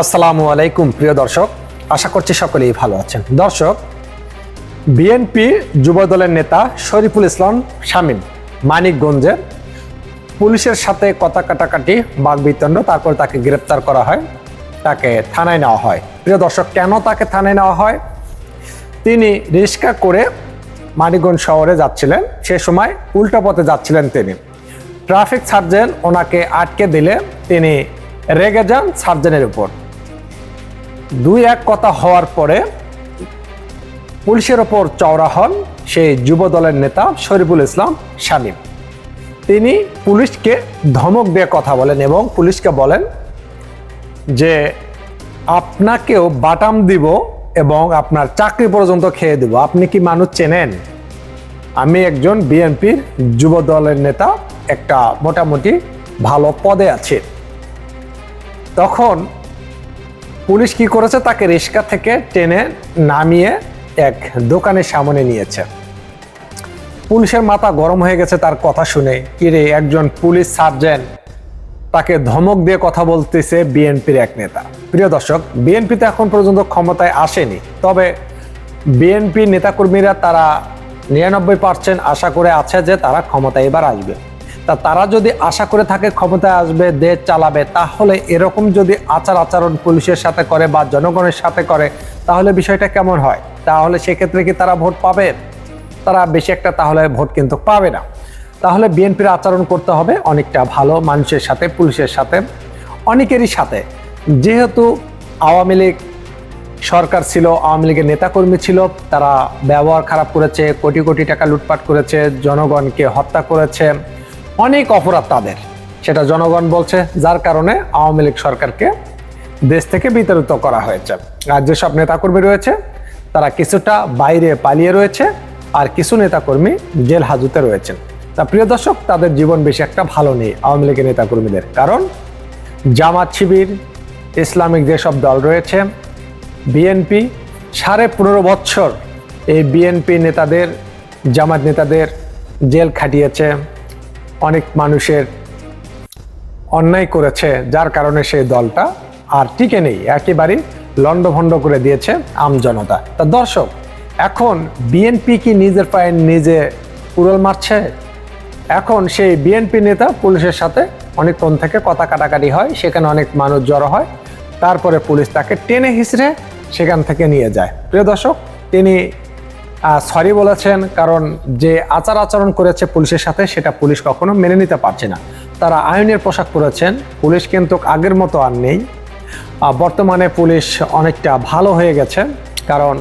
আসসালামু আলাইকুম, প্রিয় দর্শক। আশা করছি সকলেই ভালো আছেন। দর্শক বিএনপি যুবদলের নেতা শরীফুল ইসলাম শামীম মানিকগঞ্জে পুলিশের সাথে কথা কাটাকাটি বাগবিতণ্ড তারপর তাকে গ্রেপ্তার করা হয়, তাকে থানায় নেওয়া হয়। প্রিয় দর্শক, কেন তাকে থানায় নেওয়া হয়? তিনি রিক্সা করে মানিকগঞ্জ শহরে যাচ্ছিলেন। সে সময় উল্টো পথে যাচ্ছিলেন তিনি। ট্রাফিক সার্জেন্ট ওনাকে আটকে দিলে তিনি রেগে যান সার্জেনের উপর। দুই এক কথা হওয়ার পরে পুলিশের ওপর চওড়া হন সেই যুব দলের নেতা শরীফুল ইসলাম শামীম। তিনি পুলিশকে ধমক দিয়ে কথা বলেন এবং পুলিশকে বলেন যে, আপনাকেও বাটাম দিব এবং আপনার চাকরি পর্যন্ত খেয়ে দিব। আপনি কি মানুষ চেনেন? আমি একজন বিএনপির যুব দলের নেতা, একটা মোটামুটি ভালো পদে আছে। তখন পুলিশ কি করেছে? তাকে রিক্সা থেকে টেনে নামিয়ে এক দোকানের সামনে নিয়েছে। পুলিশের মাথা গরম হয়ে গেছে তার কথা শুনে। কিরে একজন পুলিশ সার্জেন্ট? তাকে ধমক দিয়ে কথা বলতেছে বিএনপির এক নেতা। প্রিয় দর্শক, বিএনপিতে এখন পর্যন্ত ক্ষমতায় আসেনি। তবে বিএনপি নেতাকর্মীরা তারা নিরানব্বই পার্সেন্ট আশা করে আছে যে তারা ক্ষমতায় এবার আসবে। তা তারা যদি আশা করে থাকে ক্ষমতায় আসবে, দেশ চালাবে, তাহলে এরকম যদি আচার আচরণ পুলিশের সাথে করে বা জনগণের সাথে করে, তাহলে বিষয়টা কেমন হয়? তাহলে সেক্ষেত্রে কি তারা ভোট পাবে? তারা বেশি একটা তাহলে ভোট কিন্তু পাবে না। তাহলে বিএনপির আচরণ করতে হবে অনেকটা ভালো, মানুষের সাথে, পুলিশের সাথে, অনেকেরই সাথে। যেহেতু আওয়ামী লীগ সরকার ছিল, আওয়ামী লীগের নেতাকর্মী ছিল, তারা ব্যবহার খারাপ করেছে, কোটি কোটি টাকা লুটপাট করেছে, জনগণকে হত্যা করেছে অনেক অপরাধ তাদের। সেটা জনগণ বলছে, যার কারণে আওয়ামী লীগ সরকারকে দেশ থেকে বিতাড়িত করা হয়েছে। আর যেসব নেতাকর্মী রয়েছে, তারা কিছুটা বাইরে পালিয়ে রয়েছে, আর কিছু নেতাকর্মী জেল হাজতে রয়েছেন তা প্রিয় দর্শক, তাদের জীবন বেশি একটা ভালো নেই আওয়ামী লীগের নেতাকর্মীদের। কারণ জামাত শিবির, ইসলামিক যেসব দল রয়েছে, বিএনপি সাড়ে পনেরো বছর এই বিএনপি নেতাদের, জামাত নেতাদের জেল খাটিয়েছে অনেক মানুষের অন্যায় করেছে, যার কারণে সেই দলটা আর টিকে নেই। একেবারেই লণ্ডভণ্ড করে দিয়েছে আমজনতা তা দর্শক, এখন বিএনপি কি নিজের পায়ে নিজে উড়ল মারছে? এখন সেই বিএনপি নেতা পুলিশের সাথে অনেকক্ষণ থেকে কথা কাটাকাটি হয়, সেখানে অনেক মানুষ জড়ো হয়। তারপরে পুলিশ তাকে টেনে হিসড়ে সেখান থেকে নিয়ে যায়। প্রিয় দর্শক, তিনি সরি বলেছেন, কারণ যে আচার আচরণ করেছে পুলিশের সাথে, সেটা পুলিশ কখনো মেনে নিতে পারছে না। তারা আইনের পোশাক পরেছেন, পুলিশ কিন্তু আগের মতো আর নেই। বর্তমানে পুলিশ অনেকটা ভালো হয়ে গেছে, কারণ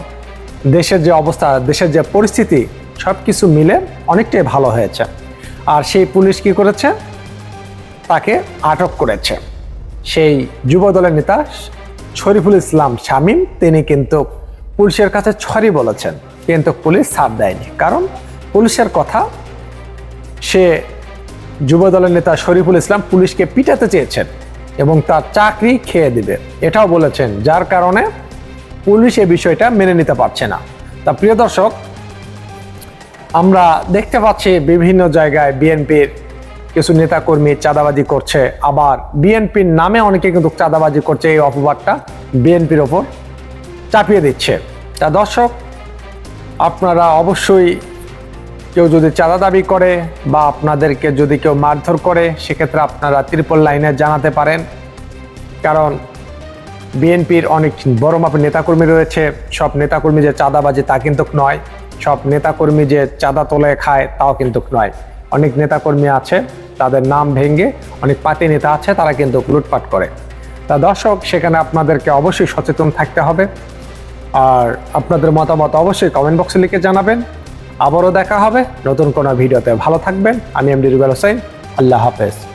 দেশের যে অবস্থা, দেশের যে পরিস্থিতি সব কিছু মিলে অনেকটাই ভালো হয়েছে। আর সেই পুলিশ কি করেছে? তাকে আটক করেছে। সেই যুব দলের নেতা শরীফুল ইসলাম শামীম, তিনি কিন্তু পুলিশের কাছে ছড়ি বলেছেন। কিন্তু পুলিশ ছাড় দেয়নি। কারণ পুলিশের কথা, সে যুব দলের নেতা শরীফুল ইসলাম পুলিশকে পিটাতে চেয়েছেন এবং তার চাকরি খেয়ে দিবে। এটাও বলেছেন, যার কারণে পুলিশ এই বিষয়টা মেনে নিতে পারছে না। তা প্রিয় দর্শক, আমরা দেখতে পাচ্ছি বিভিন্ন জায়গায় বিএনপির কিছু নেতাকর্মী চাঁদাবাজি করছে। আবার বিএনপির নামে অনেকে কিন্তু চাঁদাবাজি করছে, এই অপবাদটা বিএনপির ওপর চাপিয়ে দিচ্ছে। তা দর্শক আপনারা অবশ্যই কেউ যদি চাঁদা দাবি করে বা আপনাদেরকে যদি কেউ মারধর করে, সেক্ষেত্রে আপনারা ত্রিপল লাইনে জানাতে পারেন। কারণ বিএনপির অনেক বড় মাপের নেতাকর্মী রয়েছে। সব নেতাকর্মী যে চাঁদাবাজি তা কিন্তু নয়। সব নেতাকর্মী যে চাঁদা তোলে খায় তাও কিন্তু নয়। অনেক নেতাকর্মী আছে, তাদের নাম ভেঙে অনেক পাতি নেতা আছে, তারা কিন্তু লুটপাট করে। তা দর্শক, সেখানে আপনাদেরকে অবশ্যই সচেতন থাকতে হবে। আর আপনাদের মতামত অবশ্যই কমেন্ট বক্সে লিখে জানাবেন। আবারও দেখা হবে নতুন কোনো ভিডিওতে। ভালো থাকবেন। আমি এমডি রুবেল হোসেন। আল্লাহ হাফেজ।